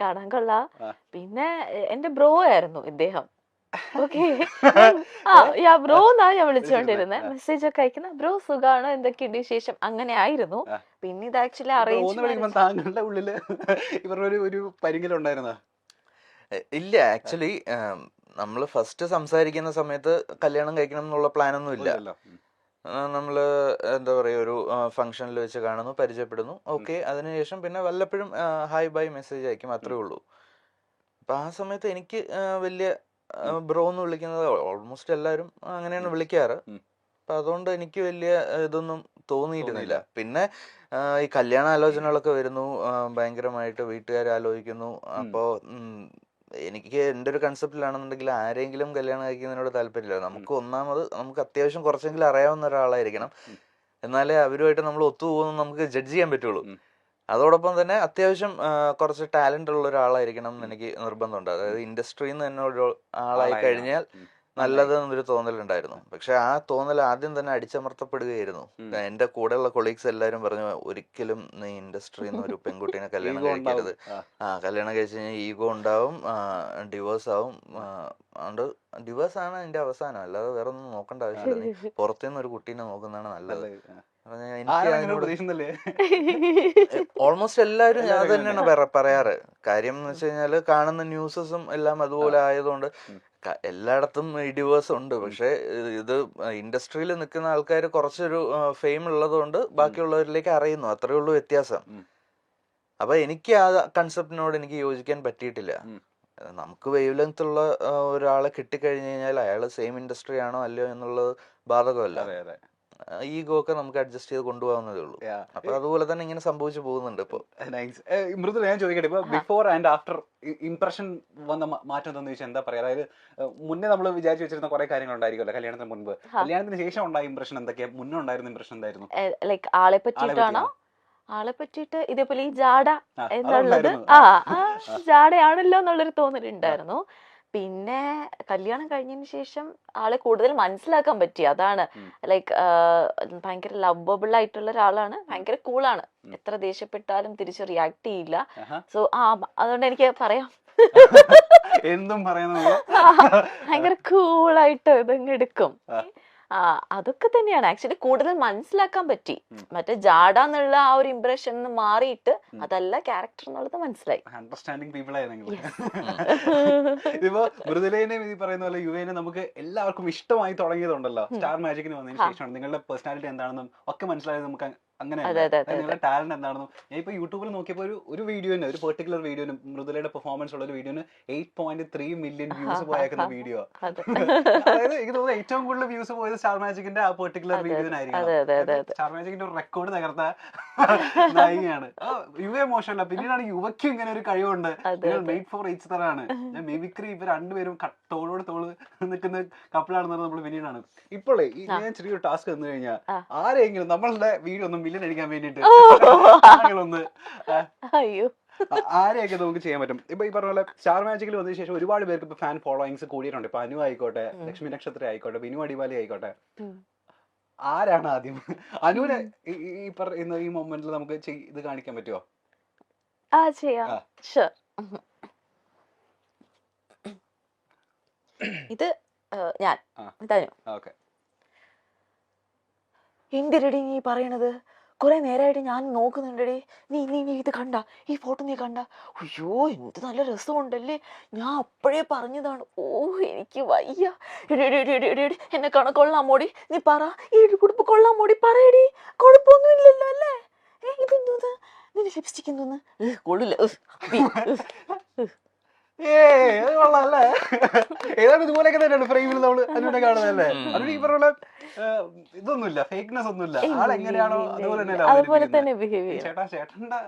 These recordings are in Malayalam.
കാണാൻ കൊള്ളാം. പിന്നെ എന്റെ ബ്രോ ആയിരുന്നു ഇദ്ദേഹം. ഓക്കെ ആ യാ ബ്രോ എന്നാ ഞാൻ വിളിച്ചുകൊണ്ടിരുന്നത് മെസ്സേജ് ഒക്കെ അയക്കുന്ന ബ്രോ സുഖാണോ? എന്തൊക്കെയുണ്ട് ശേഷം അങ്ങനെ ആയിരുന്നു. പിന്നെ ഇത് ആക്ച്വലി വിളിക്കുമ്പോൾ താങ്കളുടെ ഉള്ളിൽ ഇവരുടെ ഒരു ഒരു പരിങ്ങലുണ്ടായിരുന്ന ഇല്ല. ആക്ച്വലി നമ്മൾ ഫസ്റ്റ് സംസാരിക്കുന്ന സമയത്ത് കല്യാണം കഴിക്കണം എന്നുള്ള പ്ലാനൊന്നും ഇല്ല. നമ്മൾ എന്താ പറയുക ഒരു ഫംഗ്ഷനിൽ വെച്ച് കാണുന്നു പരിചയപ്പെടുന്നു. ഓക്കെ അതിനുശേഷം പിന്നെ വല്ലപ്പോഴും ഹായ് ബൈ മെസ്സേജ് അയക്കും. അത്രേ ഉള്ളൂ. അപ്പം ആ സമയത്ത് എനിക്ക് വലിയ ബ്രോ എന്ന് വിളിക്കുന്നത് ഓൾമോസ്റ്റ് എല്ലാവരും അങ്ങനെയാണ് വിളിക്കാറ്. അപ്പം അതുകൊണ്ട് എനിക്ക് വലിയ ഇതൊന്നും തോന്നിയിരുന്നില്ല. പിന്നെ ഈ കല്യാണ ആലോചനകളൊക്കെ വരുന്നു. ഭയങ്കരമായിട്ട് വീട്ടുകാർ ആലോചിക്കുന്നു. അപ്പോൾ എനിക്ക് എന്റെ ഒരു കൺസെപ്റ്റിലാണെന്നുണ്ടെങ്കിൽ ആരെങ്കിലും കല്യാണം കഴിക്കുന്നതിനോട് താല്പര്യമില്ല. നമുക്ക് ഒന്നാമത് നമുക്ക് അത്യാവശ്യം കുറച്ചെങ്കിലും അറിയാവുന്ന ഒരാളായിരിക്കണം. എന്നാലേ അവരുമായിട്ട് നമ്മൾ ഒത്തുപോകുന്നു നമുക്ക് ജഡ്ജ് ചെയ്യാൻ പറ്റുള്ളൂ. അതോടൊപ്പം തന്നെ അത്യാവശ്യം കുറച്ച് ടാലന്റ് ഉള്ള ഒരാളായിരിക്കണം എന്ന് എനിക്ക് നിർബന്ധമുണ്ട്. അതായത് ഇൻഡസ്ട്രിയിൽ നിന്ന് തന്നെ ഒരു ആളായി. കഴിഞ്ഞാൽ നല്ലത് എന്നൊരു തോന്നലുണ്ടായിരുന്നു. പക്ഷെ ആ തോന്നൽ ആദ്യം തന്നെ അടിച്ചമർത്തപ്പെടുകയായിരുന്നു. എന്റെ കൂടെയുള്ള കൊളീഗ്സ് എല്ലാരും പറഞ്ഞു ഒരിക്കലും നീ ഇൻഡസ്ട്രിയിൽ നിന്ന് ഒരു പെൺകുട്ടീനെ കല്യാണം കഴിക്കരുത്. ആ. കല്യാണം കഴിച്ചു കഴിഞ്ഞാൽ ഈഗോ ഉണ്ടാവും ഡിവോഴ്സ് ആവും. അതുകൊണ്ട് ഡിവോഴ്സ് ആണ് എന്റെ അവസാനം. അല്ലാതെ വേറെ ഒന്നും നോക്കേണ്ട ആവശ്യമില്ല. നീ പുറത്തുനിന്ന് ഒരു കുട്ടീനെ നോക്കുന്നതാണ് നല്ലത്. ഓൾമോസ്റ്റ് എല്ലാരും ഞാൻ തന്നെയാണ് പറയാറ്. കാര്യം എന്ന് വെച്ച് കഴിഞ്ഞാൽ കാണുന്ന ന്യൂസസും എല്ലാം അതുപോലെ ആയതുകൊണ്ട് എല്ലായിടത്തും ഈ ഡിവേഴ്സ് ഉണ്ട് പക്ഷെ ഇത് ഇൻഡസ്ട്രിയിൽ നിൽക്കുന്ന ആൾക്കാർ കുറച്ചൊരു ഫെയിം ഉള്ളതുകൊണ്ട് ബാക്കിയുള്ളവരിലേക്ക് അറിയുന്നു. അത്രേ ഉള്ളൂ വ്യത്യാസം. അപ്പൊ എനിക്ക് ആ കൺസെപ്റ്റിനോട് എനിക്ക് യോജിക്കാൻ പറ്റിയിട്ടില്ല. നമുക്ക് വേവ് ലെങ്ത് ഉള്ള ഒരാളെ കിട്ടിക്കഴിഞ്ഞു കഴിഞ്ഞാൽ അയാൾ സെയിം ഇൻഡസ്ട്രി ആണോ അല്ലയോ എന്നുള്ളത് ബാധകമല്ല. ഈഗോ ഒക്കെ നമുക്ക് അഡ്ജസ്റ്റ് ചെയ്ത് കൊണ്ടുപോകാവുന്നതേ ഉള്ളൂ. അപ്പൊ അതുപോലെ തന്നെ ഇങ്ങനെ സംഭവിച്ചു പോകുന്നുണ്ട് ഇപ്പൊ. നൈസ് മൃദുല ഞാൻ ചോദിക്കട്ടെ ഇപ്പൊ ബിഫോർ ആൻഡ് ആഫ്റ്റർ ഇംപ്രഷൻ വന്ന മാറ്റം എന്താണെന്ന് ചോദിച്ചാൽ എന്താ പറയാ? അതായത് മുന്നേ നമ്മൾ വിചാരിച്ചു വെച്ചിരുന്ന കുറെ കാര്യങ്ങൾ ഉണ്ടായിരിക്കുമല്ലോ കല്യാണത്തിന് മുൻപ്. കല്യാണത്തിന് ശേഷം ഉണ്ടായ ഇംപ്രഷൻ എന്തൊക്കെയാ? മുന്നേ ഉണ്ടായിരുന്ന ഇംപ്രഷൻ എന്തായിരുന്നു? ലൈക്ക് ആളെ പറ്റിയിട്ടാണോ? ആളെ പറ്റിയിട്ട് ഇതേപോലെ ഈ ജാഡ എന്നുള്ളത്. ആ ജാഡയാണല്ലോ എന്നുള്ളൊരു തോന്നലുണ്ടായിരുന്നു. പിന്നെ കല്യാണം കഴിഞ്ഞതിന് ശേഷം ആളെ കൂടുതൽ മനസ്സിലാക്കാൻ പറ്റി. അതാണ് ലൈക്ക് ഭയങ്കര ലവബിൾ ആയിട്ടുള്ള ഒരാളാണ്. ഭയങ്കര കൂളാണ് എത്ര ദേഷ്യപ്പെട്ടാലും തിരിച്ച് റിയാക്ട് ചെയ്യില്ല. സോ ആ അതുകൊണ്ട് എനിക്ക് പറയാം. എന്തും പറയുന്നത് ഭയങ്കര കൂളായിട്ട് ഇതങ്ങ് എടുക്കും. അതൊക്കെ തന്നെയാണ് ആക്ച്വലി കൂടുതൽ മനസ്സിലാക്കാൻ പറ്റി. മറ്റേ ജാഡ എന്നുള്ള ആ ഒരു ഇംപ്രഷൻ മാറിയിട്ട്. അതല്ല ക്യാരക്ടർ എന്നുള്ളത് മനസ്സിലായി അണ്ടർസ്റ്റാൻഡിങ് പീപ്പിൾ ആയിരുന്നു Yes. ഇതിപ്പോ മൃദുലേനെ ഈ പറയുന്ന പോലെ യുവേനെ നമുക്ക് എല്ലാവർക്കും ഇഷ്ടമായി തുടങ്ങിയതുണ്ടല്ലോ. സ്റ്റാർ മാജിക്കിന് വന്നതിന്. ശേഷമാണ് നിങ്ങളുടെ പേഴ്സണാലിറ്റി എന്താണെന്നും ഒക്കെ മനസ്സിലായത് നമുക്ക് അങ്ങനെ നിങ്ങളുടെ ടാലന്റ് എന്താണെന്നും. ഞാൻ ഇപ്പൊ യൂട്യൂബിൽ നോക്കിയപ്പോൾ ഒരു ഒരു വീഡിയോന് ഒരു പെർട്ടിക്കുലർ വീഡിയോന് മൃദുലയുടെ പെർഫോമൻസ് ഉള്ള ഒരു വീഡിയോന് eight point three million views പോയേക്കുന്ന video അതെ. അതായത് എനിക്ക് തോന്നുന്നു ഏറ്റവും കൂടുതൽ വ്യൂസ് പോയത് സ്റ്റാർ മാജിക്കിന്റെ ആ പെർട്ടിക്കുലർ വീഡിയോനായിരിക്കും. സ്റ്റാർ മാജിക്കിന്റെ ഒരു റെക്കോർഡ് തകർത്ത നായികയാണ്. യുവ മോശമല്ല. പിന്നീടാണ് യുവയ്ക്കും ഇങ്ങനെ ഒരു കഴിവുണ്ട്. നിങ്ങൾ. മെയ്ഡ് ഫോർ ഈച്ച് തറാണ് ഞാൻ മിമിക്രി ഇവർ രണ്ടുപേരും തോളോട് തോൾ നിൽക്കുന്ന കപ്പിളാണെന്ന് നമ്മൾ പിന്നീടാണ്. ഇപ്പോഴേ ഈ ഞാൻ ചെറിയൊരു ടാസ്ക് തന്നു കഴിഞ്ഞാൽ ആരെങ്കിലും നമ്മളുടെ വീഡിയോ ഒന്ന് മില്യൻ അടിക്കാൻ വേണ്ടിട്ട്. ഒന്ന് അയ്യോ. ആരെയൊക്കെ നമുക്ക് ചെയ്യാൻ പറ്റും? ഇപ്പൊ ഈ പറഞ്ഞ പോലെ സ്റ്റാർ മാജിക്കിൽ വന്നതിന് ശേഷം ഒരുപാട് പേർക്ക് ഇപ്പൊ ഫാൻ ഫോളോയിങ്സ് കൂടിയിട്ടുണ്ട്. ഇപ്പൊ അനു ആയിക്കോട്ടെ ലക്ഷ്മി നക്ഷത്ര ആയിക്കോട്ടെ വിനു അടിവാലി ആയിക്കോട്ടെ. ആരാണ് ആദ്യം? അനുവിനെ ഈ- പറയുന്ന ഈ മൊമെന്റിൽ നമുക്ക് ഇത് കാണിക്കാൻ പറ്റുമോ ആ ചെയ്യാം. ഇത് ഞാൻ. ആ. തനു ഓക്കെ. എന്തിരടി നീ പറയണത്? കുറെ നേരമായിട്ട് ഞാൻ നോക്കുന്നുണ്ടടി. നീ നീ നീ ഇത് കണ്ട? ഈ ഫോട്ടോ നീ കണ്ട? അയ്യോ എന്ത് നല്ല രസമുണ്ടല്ലേ? ഞാൻ അപ്പോഴേ പറഞ്ഞതാണ്. ഓ എനിക്ക് വയ്യ. എടി, കണ കൊള്ളാം മോടി. എന്നെ നീ പറ. ഈ കൊള്ളാം മോടി. പറയടി. കുഴപ്പമൊന്നും ഇല്ലല്ലോ അല്ലേ? ഏ ഇതെന്തോന്ന് നിന്റെ ലിപ്സ്റ്റിക് എന്തോന്ന്? കൊള്ളില്ല. അത് കൊള്ളാല്ലേ ഏതാണ്ട് ഇതുപോലെയൊക്കെ തന്നെയാണ് ഫ്രെയിമിൽ നമ്മൾ അനുവിനെ കാണുന്നതല്ലേ ഉം. അനു ഈ പറഞ്ഞ ഇതൊന്നുമില്ല ഫേക്ക്നെസ് ഒന്നുമില്ല. ഇല്ല, ആൾ എങ്ങനെയാണോ അതുപോലെ തന്നെ ചേട്ടാ ചേട്ടന്റെ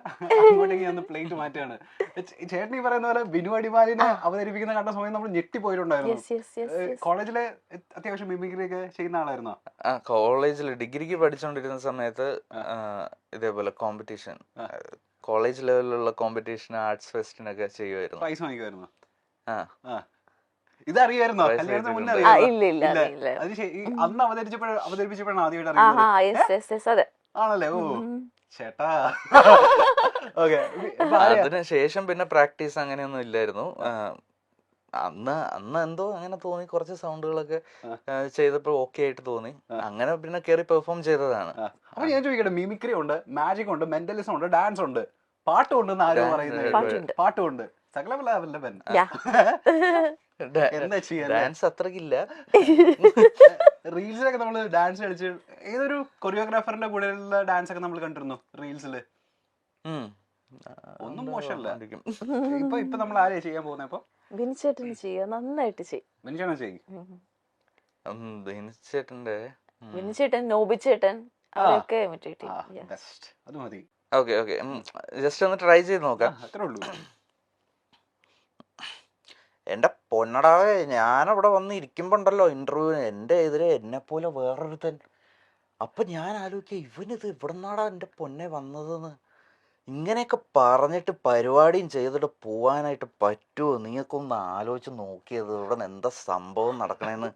അങ്ങോട്ടേക്ക് ഞാൻ പ്ലേറ്റ് മാറ്റാണ് ചേട്ടൻ ഈ പറയുന്ന പോലെ ബിനു അടിമാലിനെ അവതരിപ്പിക്കുന്ന കണ്ട സമയം നമ്മൾ ഞെട്ടിപ്പോയിട്ടുണ്ടായിരുന്നു പോയിട്ടുണ്ടായിരുന്നു. യെസ് യെസ് യെസ് കോളേജിലെ അത്യാവശ്യം മിമിക്രി ഒക്കെ ചെയ്യുന്ന ആളായിരുന്നു? ആ കോളേജിൽ ഡിഗ്രിക്ക് പഠിച്ചുകൊണ്ടിരുന്ന സമയത്ത് ഇതേപോലെ കോമ്പറ്റീഷൻ. കോളേജ് ലെവലിലുള്ള കോമ്പറ്റീഷൻ ആർട്സ് ഫെസ്റ്റിനൊക്കെ ചെയ്യുമായിരുന്നു പ്രൈസ് വാങ്ങിക്കുമായിരുന്നു ആ. Prize കല്യാണത്തിന് മുന്നേ അന്ന് അവതരിച്ചപ്പോഴ അവതരിപ്പിച്ചപ്പോഴാണ് ആദ്യമായിട്ട് ആണല്ലേ? ഓ ചേട്ടാ. ഓക്കെ. അതിന് ശേഷം പിന്നെ പ്രാക്ടീസ് അങ്ങനെയൊന്നും ഇല്ലായിരുന്നു. അന്ന് അന്ന് എന്തോ അങ്ങനെ തോന്നി. കുറച്ച് സൗണ്ടുകളൊക്കെ ചെയ്തപ്പോൾ ഓക്കെ ആയിട്ട് തോന്നി. അങ്ങനെ പിന്നെ കയറി പെർഫോം ചെയ്തതാണ്. അപ്പൊ ഞാൻ ചോദിക്കട്ടെ മിമിക്രി ഉണ്ട് മാജിക് ഉണ്ട് മെന്റലിസം ഉണ്ട് ഡാൻസ് ഉണ്ട്. പാട്ടും ഉണ്ടെന്ന് ആരോ Dance പറയുന്നത് ഉണ്ട്. പാട്ടുണ്ട്. പാട്ടുമുണ്ട് സകലവല്ല എന്താ ചെയ്യാ? ഡാൻസ് അത്രക്കില്ല. റീൽസിലൊക്കെ നമ്മൾ ഡാൻസ് കളിച്ച് ഏതൊരു കൊറിയോഗ്രാഫറിന്റെ കൂടെയുള്ള ഡാൻസ് ഒക്കെ നമ്മൾ കണ്ടിരുന്നു റീൽസിൽ. ഒന്നും മോശമല്ല. ഇപ്പൊ ഇപ്പൊ നമ്മൾ ആരെയാ ചെയ്യാൻ പോകുന്നത് ഇപ്പൊ? ബിനിച്ചേട്ടന് ചെയ്യുക. നന്നായിട്ട് ചെയ്യും. മനുഷ്യനെ ചെയ്യും. ഉം. ഉം, ബിനിത് ചേട്ടന്റെ ബിനിച്ചേട്ടൻ നോബിച്ചേട്ടൻ അവരൊക്കെ ബെസ്റ്റ് അത് മതി. Okay okay. ജസ്റ്റ് ഒന്ന് ട്രൈ ചെയ്ത് നോക്കാം. അത്രേ ഉള്ളൂ. എന്റെ പൊന്നടാവേ ഞാനവിടെ വന്ന് ഇരിക്കുമ്പോണ്ടല്ലോ ഇന്റർവ്യൂവിന് എന്റെ എതിരെ എന്നെ പോലെ വേറൊരുത്തൻ. അപ്പൊ ഞാൻ ആലോചിക്കുക ഇവനിത് ഇവിടുന്നാടാ എന്റെ പൊന്നെ വന്നതെന്ന്. ഇങ്ങനെയൊക്കെ പറഞ്ഞിട്ട് പരിപാടിയും ചെയ്തിട്ട് പോവാനായിട്ട് പറ്റുമോ നീയൊക്കെ ഒന്ന് ആലോചിച്ച് നോക്കിയത് ഇവിടെ എന്താ സംഭവം നടക്കണേന്ന്.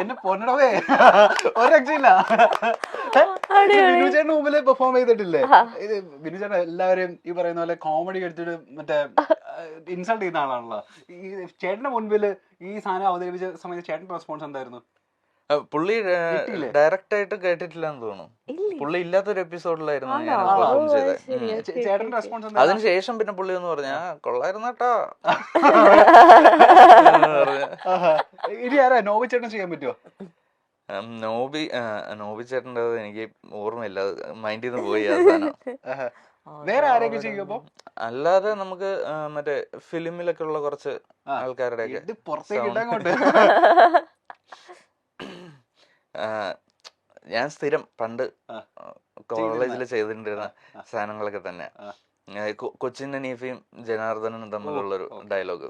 എന്നെ പൊന്നടവേ. ഒരു രക്ഷയില്ല. ബിനുചേട്ടന് മുമ്പിൽ പെർഫോം ചെയ്തിട്ടില്ലേ. ഇത് ബിനുചേട്ടൻ എല്ലാവരും ഈ പറയുന്ന പോലെ കോമഡി എടുത്തിട്ട് മറ്റേ ഇൻസൾട്ട് ചെയ്യുന്ന ആളാണല്ലോ. ഈ ചേട്ടന്റെ മുൻപിൽ ഈ സാധനം അവതരിപ്പിച്ച സമയത്ത് ചേട്ടന്റെ റെസ്പോൺസ് എന്തായിരുന്നു? പുള്ളി ഡയറക്റ്റ് ആയിട്ട് കേട്ടിട്ടില്ലെന്ന് തോന്നുന്നു. ഇല്ലേ? പുള്ളി ഇല്ലാത്തൊരു എപ്പിസോഡിലായിരുന്നു ഞാൻ പെർഫോം ചെയ്തത് അതിനുശേഷം പിന്നെ പുള്ളി എന്ന് പറഞ്ഞാ കൊള്ളായിരുന്നാട്ടോ കൊള്ളായിരുന്നു കേട്ടോ. ഇനി ആരാ? നോവി ചേട്ടൻ ചെയ്യാൻ പറ്റുമോ നോബി നോബി ചേട്ടന്റെ എനിക്ക് ഓർമ്മയില്ല. മൈൻഡിൽ നിന്ന് പോയി വേറെ ആരെയൊക്കെ അല്ലാതെ നമുക്ക് മറ്റേ ഫിലിമിലൊക്കെ ഉള്ള കുറച്ച് ആൾക്കാരുടെ പുറത്തേക്ക് Sound. ഇടാൻ കൊണ്ട് ആ, ഞാൻ സ്ഥിരം പണ്ട് കോളേജിൽ ചെയ്തിട്ടുണ്ടിരുന്ന. സാധനങ്ങളൊക്കെ തന്നെ. കൊച്ചിൻ നീഫയും ജനാർദ്ദനും തമ്മിലുള്ളൊരു ഡയലോഗ്.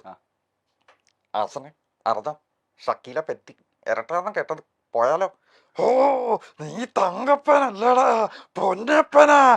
ആസനെ അർദ്ധം ഷക്കീല പെറ്റി ഇരട്ടാന്ന് കേട്ടത്. പോയാലോ? ഓ നീ തങ്കപ്പനല്ലടാ പൊന്നപ്പനാ.